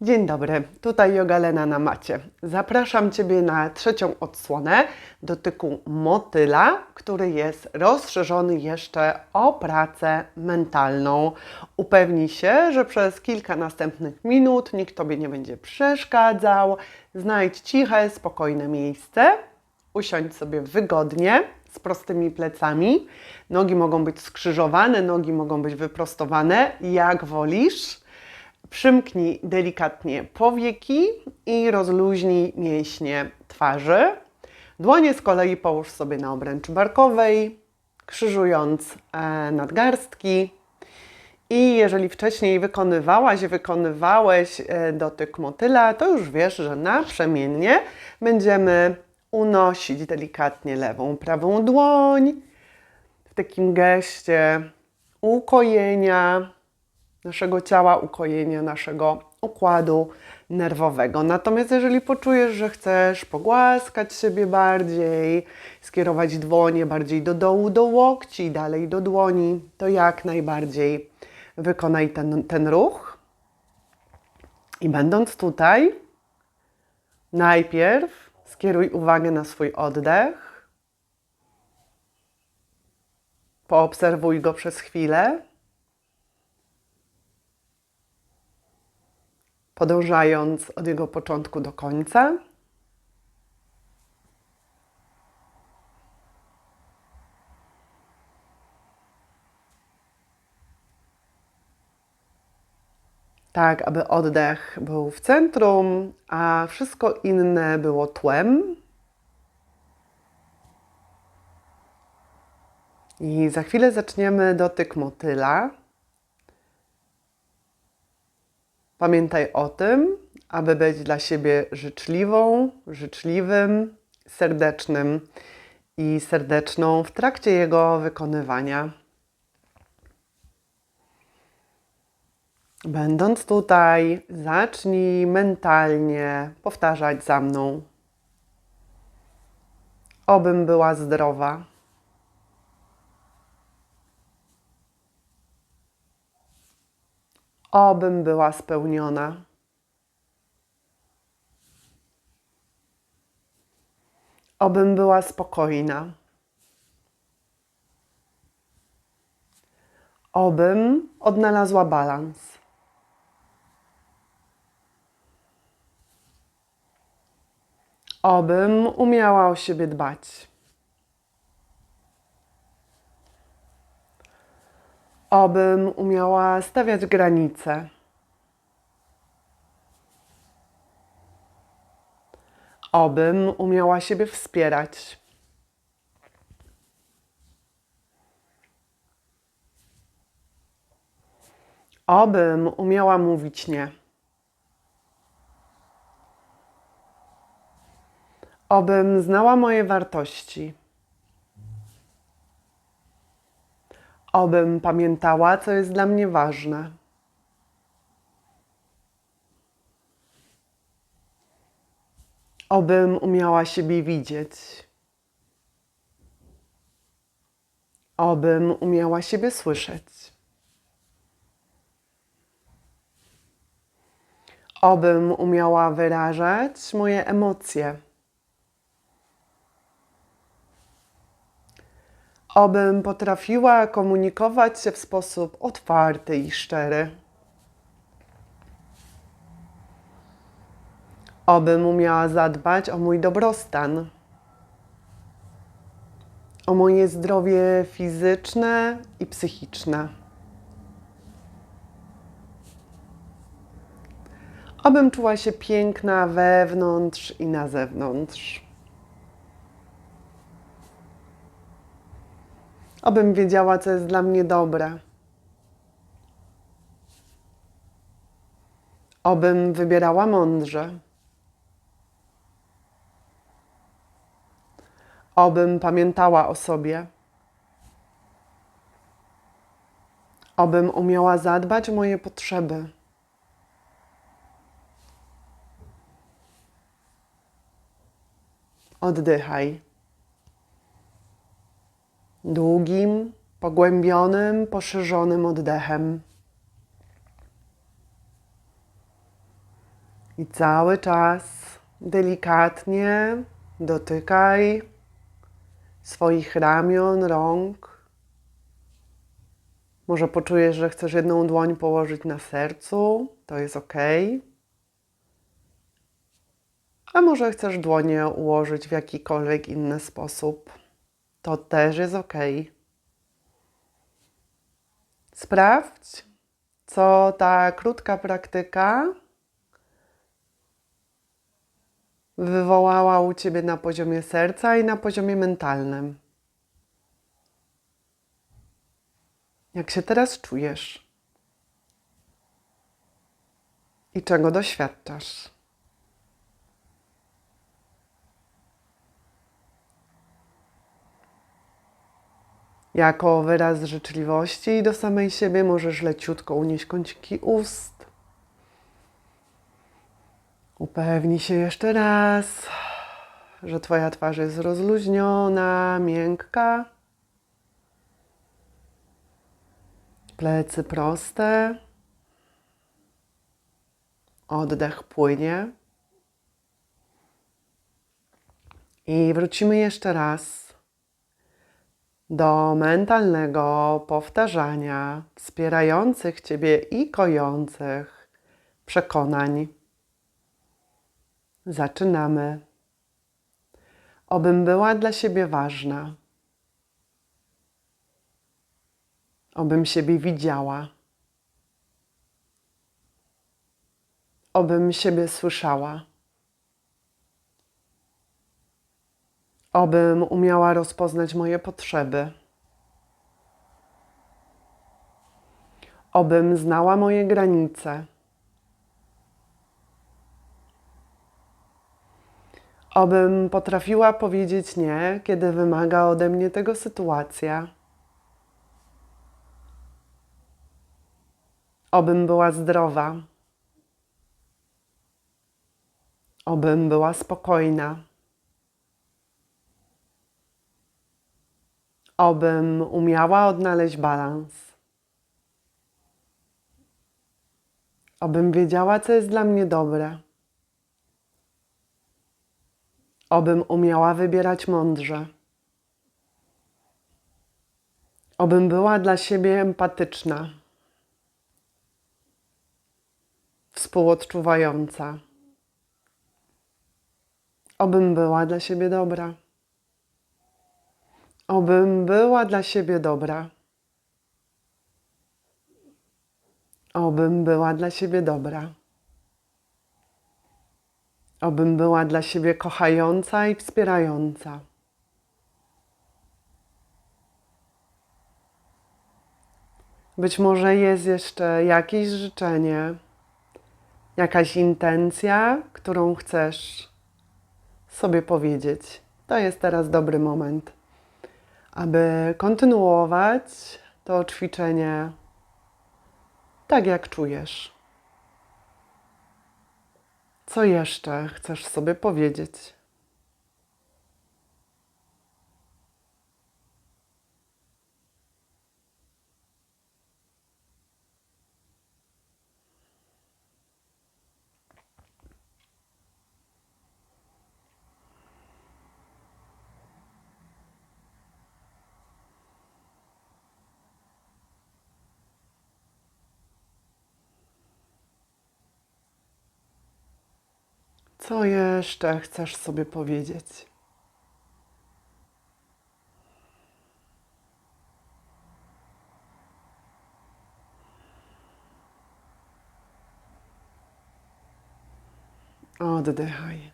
Dzień dobry, tutaj Jogalena na macie. Zapraszam Ciebie na trzecią odsłonę dotyku motyla, który jest rozszerzony jeszcze o pracę mentalną. Upewnij się, że przez kilka następnych minut nikt Tobie nie będzie przeszkadzał. Znajdź ciche, spokojne miejsce. Usiądź sobie wygodnie, z prostymi plecami. Nogi mogą być skrzyżowane, nogi mogą być wyprostowane, jak wolisz. Przymknij delikatnie powieki i rozluźnij mięśnie twarzy. Dłonie z kolei połóż sobie na obręczy barkowej, krzyżując e, nadgarstki. I jeżeli wcześniej wykonywałaś, wykonywałeś e, dotyk motyla, to już wiesz, że naprzemiennie będziemy unosić delikatnie lewą, prawą dłoń w takim geście ukojenia naszego ciała, ukojenia naszego układu nerwowego. Natomiast jeżeli poczujesz, że chcesz pogłaskać siebie bardziej, skierować dłonie bardziej do dołu, do łokci, dalej do dłoni, to jak najbardziej wykonaj ten, ten ruch. I będąc tutaj, najpierw skieruj uwagę na swój oddech. Poobserwuj go przez chwilę. Podążając od jego początku do końca. Tak, aby oddech był w centrum, a wszystko inne było tłem. I za chwilę zaczniemy dotyk motyla. Pamiętaj o tym, aby być dla siebie życzliwą, życzliwym, serdecznym i serdeczną w trakcie jego wykonywania. Będąc tutaj, zacznij mentalnie powtarzać za mną. Obym była zdrowa. Obym była spełniona. Obym była spokojna. Obym odnalazła balans. Obym umiała o siebie dbać. Obym umiała stawiać granice. Obym umiała siebie wspierać. Obym umiała mówić nie. Obym znała moje wartości. Obym pamiętała, co jest dla mnie ważne. Obym umiała siebie widzieć. Obym umiała siebie słyszeć. Obym umiała wyrażać moje emocje. Obym potrafiła komunikować się w sposób otwarty i szczery. Obym umiała zadbać o mój dobrostan, o moje zdrowie fizyczne i psychiczne. Obym czuła się piękna wewnątrz i na zewnątrz. Obym wiedziała, co jest dla mnie dobre. Obym wybierała mądrze. Obym pamiętała o sobie. Obym umiała zadbać o moje potrzeby. Oddychaj. Długim, pogłębionym, poszerzonym oddechem. I cały czas delikatnie dotykaj swoich ramion, rąk. Może poczujesz, że chcesz jedną dłoń położyć na sercu, to jest ok. A może chcesz dłonie ułożyć w jakikolwiek inny sposób, to też jest ok. Sprawdź, co ta krótka praktyka wywołała u ciebie na poziomie serca i na poziomie mentalnym. Jak się teraz czujesz? I czego doświadczasz? Jako wyraz życzliwości do samej siebie możesz leciutko unieść kąciki ust. Upewnij się jeszcze raz, że Twoja twarz jest rozluźniona, miękka. Plecy proste. Oddech płynie. I wrócimy jeszcze raz do mentalnego powtarzania wspierających Ciebie i kojących przekonań. Zaczynamy. Obym była dla siebie ważna. Obym siebie widziała. Obym siebie słyszała. Obym umiała rozpoznać moje potrzeby. Obym znała moje granice. Obym potrafiła powiedzieć nie, kiedy wymaga ode mnie tego sytuacja. Obym była zdrowa. Obym była spokojna. Obym umiała odnaleźć balans. Obym wiedziała, co jest dla mnie dobre. Obym umiała wybierać mądrze. Obym była dla siebie empatyczna, współodczuwająca. Obym była dla siebie dobra. Obym była dla siebie dobra. Obym była dla siebie dobra. Obym była dla siebie kochająca i wspierająca. Być może jest jeszcze jakieś życzenie, jakaś intencja, którą chcesz sobie powiedzieć. To jest teraz dobry moment, aby kontynuować to ćwiczenie tak, jak czujesz. Co jeszcze chcesz sobie powiedzieć? Co jeszcze chcesz sobie powiedzieć? Oddychaj.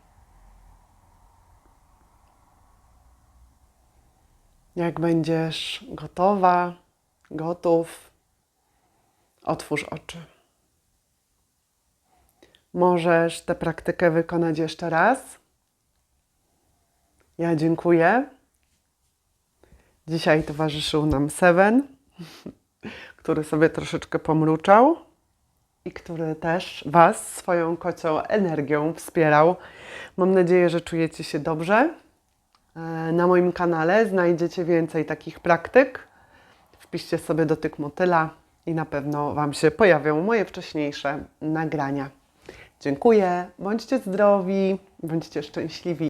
Jak będziesz gotowa, gotów, otwórz oczy. Możesz tę praktykę wykonać jeszcze raz. Ja dziękuję. Dzisiaj towarzyszył nam Seven, który sobie troszeczkę pomruczał i który też Was swoją kocią energią wspierał. Mam nadzieję, że czujecie się dobrze. E, Na moim kanale znajdziecie więcej takich praktyk. Wpiszcie sobie dotyk motyla i na pewno Wam się pojawią moje wcześniejsze nagrania. Dziękuję, bądźcie zdrowi, bądźcie szczęśliwi.